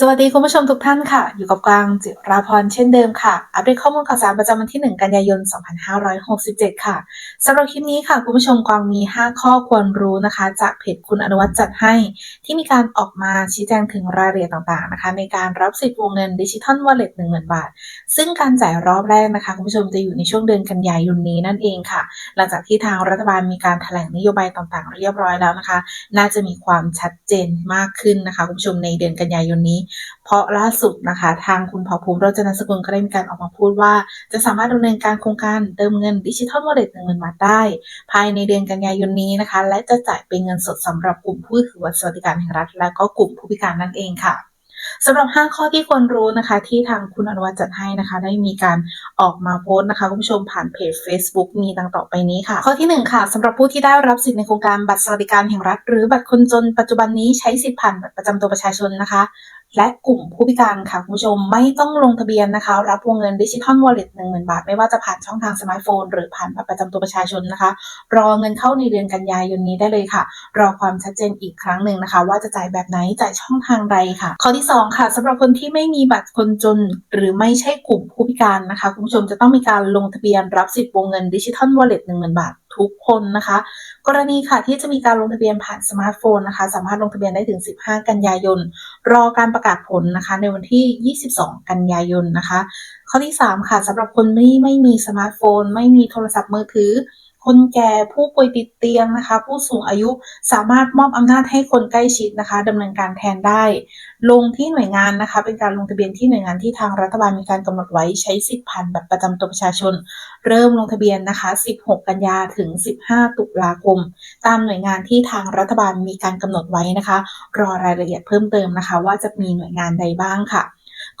สวัสดีคุณผู้ชมทุกท่านค่ะ อยู่กับกวางจิราพรเช่นเดิมค่ะ อัปเดตข้อมูลข่าวสารประจำวันที่ 1 กันยายน 2567 ค่ะสำหรับคลิปนี้ค่ะ คุณผู้ชมกวางมี 5 ข้อควรรู้นะคะ จากเพจคุณอนุวัฒน์จัดให้ ที่มีการออกมาชี้แจงถึงรายละเอียดต่างๆนะคะ ในการรับสิทธิ์วงเงินดิจิทัลวอลเล็ต10,000บาท ซึ่งการจ่ายรอบแรกนะคะ คุณผู้ชมจะอยู่ในช่วงเดือนกันยายนนี้นั่นเองค่ะ หลังจากที่ทางรัฐบาลมีการแถลงนโยบายต่างๆ เรียบร้อยแล้วนะคะ น่าจะมีความชัดเจนมากขึ้นนะคะ คุณผู้ชมในเดือนกันยายนนี้เพราะล่าสุดนะคะ ทางคุณเผ่าภูมิโรจนสกุลก็ได้มีการออกมาพูดว่า จะสามารถดำเนินการโครงการเติมเงินดิจิทัลวอลเล็ตหนึ่งหมื่นบาทได้ ภายในเดือนกันยายนนี้นะคะ และจะจ่ายเป็นเงินสดสำหรับกลุ่มผู้ถือบัตรสวัสดิการแห่งรัฐ และก็กลุ่มผู้พิการนั่นเองค่ะสำหรับ 5 ข้อที่ควรรู้นะคะ ที่ทางคุณอนุวัฒน์จัดให้นะคะ ได้มีการออกมาโพสต์นะคะคุณผู้ชมผ่านเพจ Facebook มีดังต่อไปนี้ค่ะ ข้อที่ 1 ค่ะสำหรับผู้ที่ได้รับสิทธิ์ในโครงการบัตรสวัสดิการแห่งรัฐ หรือบัตรคนจนปัจจุบันนี้ใช้สิทธิ์ผ่านบัตรประจำตัวประชาชนนะคะและกลุ่มผู้พิการค่ะคุณผู้ชมไม่ต้องลงทะเบียนนะคะ รับวงเงินดิจิทัลวอลเล็ตหนึ่งหมื่นบาท ไม่ว่าจะผ่านช่องทางสมาร์ทโฟน หรือผ่านบัตรประจำตัวประชาชนนะคะ รอเงินเข้าในเดือนกันยายนนี้ได้เลยค่ะ รอความชัดเจนอีกครั้งหนึ่งนะคะ ว่าจะจ่ายแบบไหนจ่ายช่องทางใดค่ะ ข้อที่ 2 ค่ะสำหรับคนที่ไม่มีบัตรคนจน หรือไม่ใช่กลุ่มผู้พิการนะคะคุณผู้ชมจะต้องมีการลงทะเบียนรับสิทธิ์วงเงินดิจิทัลวอลเล็ตหนึ่งหมื่นบาท ทุกคนนะคะ กรณีค่ะที่จะมีการลงทะเบียนผ่านสมาร์ทโฟนนะคะ สามารถลงทะเบียนได้ถึง 15 กันยายน รอการประกาศผลนะคะ ในวันที่ 22 กันยายนนะคะ ข้อที่ 3 ค่ะสำหรับคนที่ไม่มีสมาร์ทโฟน ไม่มีโทรศัพท์มือถือ คนแก่ผู้ป่วยติดเตียงนะคะ ผู้สูงอายุสามารถมอบอำนาจให้คนใกล้ชิดนะคะดำเนินการแทนได้ ลงที่หน่วยงานนะคะ เป็นการลงทะเบียนที่หน่วยงานที่ทางรัฐบาลมีการกำหนดไว้ใช้สิทธิ์ผ่านแบบประจำตัวประชาชน เริ่มลงทะเบียนนะคะ 16 กันยาถึง 15 ตุลาคม ตามหน่วยงานที่ทางรัฐบาลมีการกำหนดไว้นะคะ รอรายละเอียดเพิ่มเติมนะคะ ว่าจะมีหน่วยงานใดบ้างค่ะ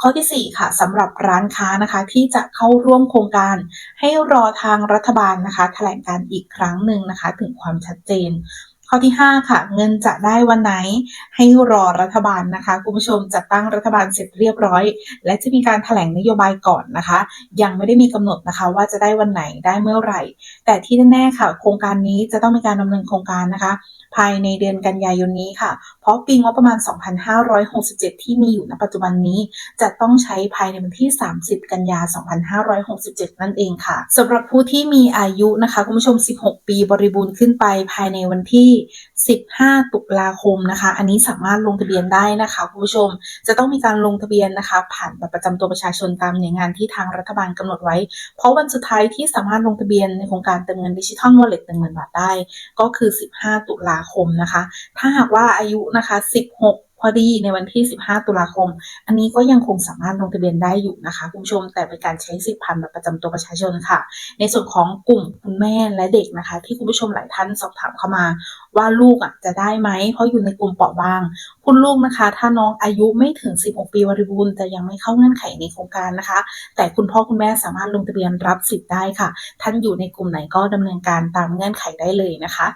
ข้อที่ 4 ค่ะสำหรับร้านค้านะคะที่จะเข้าร่วมโครงการ ให้รอทางรัฐบาลนะคะ แถลงการอีกครั้งหนึ่งนะคะ ถึงความชัดเจน ข้อที่ 5 ค่ะ เงินจะได้วันไหนให้รอรัฐบาลนะคะคุณผู้ชมจัดตั้งรัฐบาลเสร็จเรียบร้อย และจะมีการแถลงนโยบายก่อนนะคะ ยังไม่ได้มีกำหนดนะคะ ว่าจะได้วันไหนได้เมื่อไหร่ แต่ที่แน่ๆค่ะ โครงการนี้จะต้องมีการดำเนินโครงการนะคะ ภายในเดือนกันยายนนี้ค่ะ เพราะปีงบประมาณ 2567 ที่มีอยู่ณปัจจุบันนี้ จะต้องใช้ภายในวันที่ 30 กันยา 2567 นั่นเองค่ะสำหรับผู้ที่มีอายุนะคะคุณผู้ชม 16 ปีบริบูรณ์ขึ้นไปภายในวันที่15 ตุลาคมนะคะ อันนี้สามารถลงทะเบียนได้นะคะคุณผู้ชม จะต้องมีการลงทะเบียนนะคะ ผ่านบัตรประจำตัวประชาชนตามหน่วยงานที่ทางรัฐบาลกำหนดไว้ เพราะวันสุดท้ายที่สามารถลงทะเบียนในโครงการเติมเงินดิจิทัลวอลเล็ตหนึ่งหมื่นบาทได้ ก็คือ 15 ตุลาคมนะคะ ถ้าหากว่าอายุนะคะ 16 พอดีในวันที่ 15 ตุลาคม อันนี้ก็ยังคงสามารถลงทะเบียนได้อยู่นะคะคุณผู้ชม แต่เป็นการใช้สิทธิ์ผ่านบัตรประจำตัวประชาชนค่ะ ในส่วนของกลุ่มคุณแม่และเด็กนะคะ ที่คุณผู้ชมหลายท่านสอบถามเข้ามา ว่าลูกอะจะได้ไหม เพราะอยู่ในกลุ่มเปราะบาง คุณลูกนะคะ ถ้าน้องอายุไม่ถึง 16 ปีบริบูรณ์แต่ยังไม่เข้าเงื่อนไขในโครงการนะคะ แต่คุณพ่อคุณแม่สามารถลงทะเบียนรับสิทธิ์ได้ค่ะ ท่านอยู่ในกลุ่มไหนก็ดำเนินการตามเงื่อนไขได้เลยนะคะ